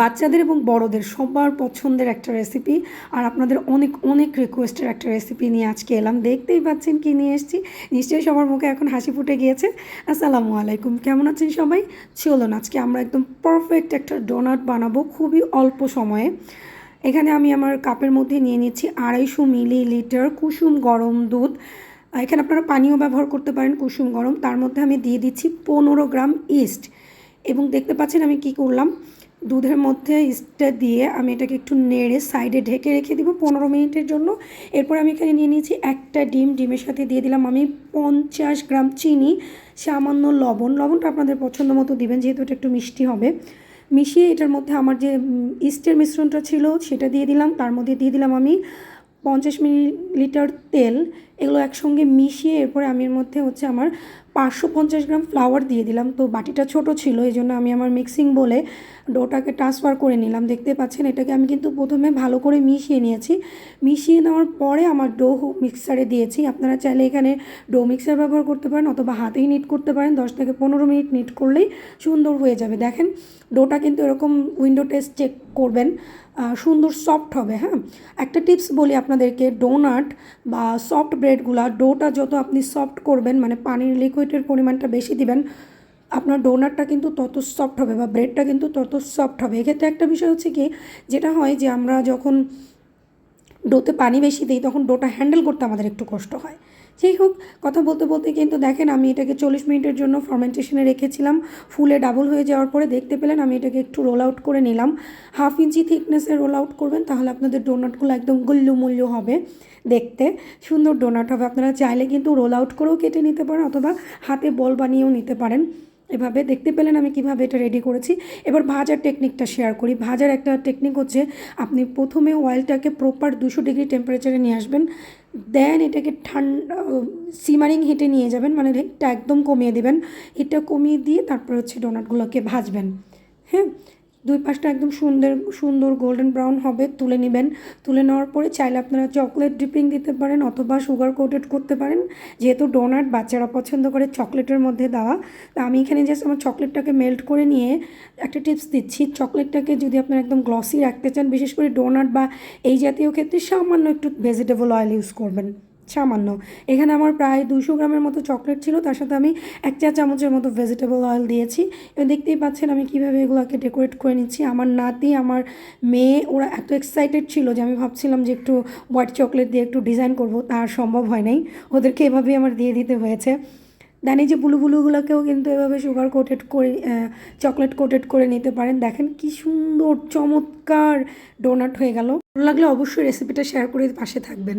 বাচ্চাদের এবং বড়দের সবার পছন্দের একটা রেসিপি আর আপনাদের অনেক অনেক রিকোয়েস্টের একটা রেসিপি নিয়ে আজকে এলাম। দেখতেই পাচ্ছেন কি নিয়ে এসেছি। নিশ্চয়ই সবার মুখে এখন হাসি ফুটে গিয়েছে। আসসালামু আলাইকুম। কেমন আছেন সবাই? চলুন, আজকে আমরা একদম পারফেক্ট একটা ডোনাট বানাবো খুবই অল্প সময়ে। এখানে আমি আমার কাপের মধ্যে নিয়ে নিচ্ছি আড়াইশো মিলি লিটার কুসুম গরম দুধ। এখানে আপনারা পানিও ব্যবহার করতে পারেন কুসুম গরম। তার মধ্যে আমি দিয়ে দিচ্ছি পনেরো গ্রাম ইস্ট এবং দেখতে পাচ্ছেন আমি কি করলাম? দুধের মধ্যে ইস্টটা দিয়ে আমি এটাকে একটু নেড়ে সাইডে ঢেকে রেখে দিব পনেরো মিনিটের জন্য। এরপর আমি এখানে নিয়ে নিয়েছি একটা ডিম, ডিমের সাথে দিয়ে দিলাম আমি পঞ্চাশ গ্রাম চিনি, সামান্য লবণ। লবণটা আপনাদের পছন্দ মতো দিবেন, যেহেতু এটা একটু মিষ্টি হবে। মিশিয়ে এটার মধ্যে আমার যে ইস্টের মিশ্রণটা ছিল সেটা দিয়ে দিলাম। তার মধ্যে দিয়ে দিলাম আমি পঞ্চাশ মিলিলিটার তেল। এগুলো একসঙ্গে মিশিয়ে এরপরে আমি এর মধ্যে হচ্ছে আমার পাঁচশো পঞ্চাশ গ্রাম ফ্লাওয়ার দিয়ে দিলাম। তো বাটিটা ছোট ছিল, এই জন্য আমি আমার মিক্সিং বলে ডোটাকে ট্রান্সফার করে নিলাম। দেখতে পাচ্ছেন, এটাকে আমি কিন্তু প্রথমে ভালো করে মিশিয়ে নিয়েছি। মিশিয়ে নেওয়ার পরে আমার ডো মিক্সারে দিয়েছি। আপনারা চাইলে এখানে ডো মিক্সার ব্যবহার করতে পারেন অথবা হাতেই নিট করতে পারেন। দশ থেকে পনেরো মিনিট নিট করলেই সুন্দর হয়ে যাবে। দেখেন ডোটা কিন্তু এরকম উইন্ডো টেস্ট চেক করবেন সুন্দর সফট হবে হ্যাঁ? একটা টিপস বলি আপনাদেরকে ডোনাট বা সফট ব্রেডগুলা ডোটা যত আপনি সফট করবেন মানে পানির লিকুইডের পরিমাণটা বেশি দিবেন, আপনার ডোনারটা কিন্তু তত সফট হবে বা ব্রেডটা কিন্তু তত সফট হবে। এক্ষেত্রে একটা বিষয় হচ্ছে কি, যেটা হয় যে আমরা যখন ডোতে পানি বেশি দিই, তখন ডোটা হ্যান্ডেল করতে আমাদের একটু কষ্ট হয়। যাই হোক, কথা বলতে বলতে কিন্তু দেখেন আমি এটাকে চল্লিশ মিনিটের জন্য ফার্মেন্টেশনে রেখেছিলাম। ফুলে ডাবল হয়ে যাওয়ার পরে দেখতে পেলেন আমি এটাকে একটু রোল আউট করে নিলাম। হাফ ইঞ্চি থিকনেসে রোল আউট করবেন, তাহলে আপনাদের ডোনাটগুলো একদম গুল্লুমুল্লু হবে দেখতে। সুন্দর ডোনাট হবে। আপনারা চাইলে কিন্তু রোল আউট করেও কেটে নিতে পারেন অথবা হাতে বল বানিয়েও নিতে পারেন। এভাবে দেখতে পেলেন আমি কীভাবে এটা রেডি করেছি। এবার ভাজার টেকনিকটা শেয়ার করি। ভাজার একটা টেকনিক হচ্ছে আপনি প্রথমে অয়েলটাকে প্রপার দুশো ডিগ্রি টেম্পারেচারে নিয়ে আসবেন। দেন এটাকে ঠান্ডা সিমারিং হিটে নিয়ে যাবেন। মানে হিটটা একদম কমিয়ে দেবেন। হিটটা কমিয়ে দিয়ে তারপর হচ্ছে ডোনাটগুলোকে ভাজবেন। হ্যাঁ? দুই পাশটা একদম সুন্দর সুন্দর গোল্ডেন ব্রাউন হবে, তুলে নেবেন। তুলে নেওয়ার পরে চাইলে আপনারা চকলেট ডিপিং দিতে পারেন অথবা সুগার কোটেড করতে পারেন। যেহেতু ডোনাট বাচ্চারা পছন্দ করে চকলেটের মধ্যে দেওয়া, তা আমি এখানে জাস্ট আমার চকলেটটাকে মেল্ট করে নিয়ে একটা টিপস দিচ্ছি। চকলেটটাকে যদি আপনারা একদম গ্লসি রাখতে চান, বিশেষ করে ডোনাট বা এই জাতীয় ক্ষেত্রে সামান্য একটু ভেজিটেবল অয়েল ইউজ করবেন। সামান্য। এখানে আমার প্রায় দুশো গ্রামের মতো চকলেট ছিল, তার সাথে আমি এক চা চামচের মতো ভেজিটেবল অয়েল দিয়েছি। এবং দেখতেই পাচ্ছেন আমি কীভাবে এগুলোকে ডেকোরেট করে নিচ্ছি। আমার নাতি, আমার মেয়ে, ওরা এত এক্সাইটেড ছিল যে আমি ভাবছিলাম যে একটু হোয়াইট চকলেট দিয়ে একটু ডিজাইন করব তার সম্ভব হয় নাই। ওদেরকে এভাবেই আমার দিয়ে দিতে হয়েছে। দেন এই যে বুলু বুলুগুলোকেও কিন্তু এভাবে সুগার কোটেড করে চকলেট কোটেড করে নিতে পারেন। দেখেন কি সুন্দর, চমৎকার ডোনাট হয়ে গেল। ভালো লাগলে অবশ্যই রেসিপিটা শেয়ার করে পাশে থাকবেন।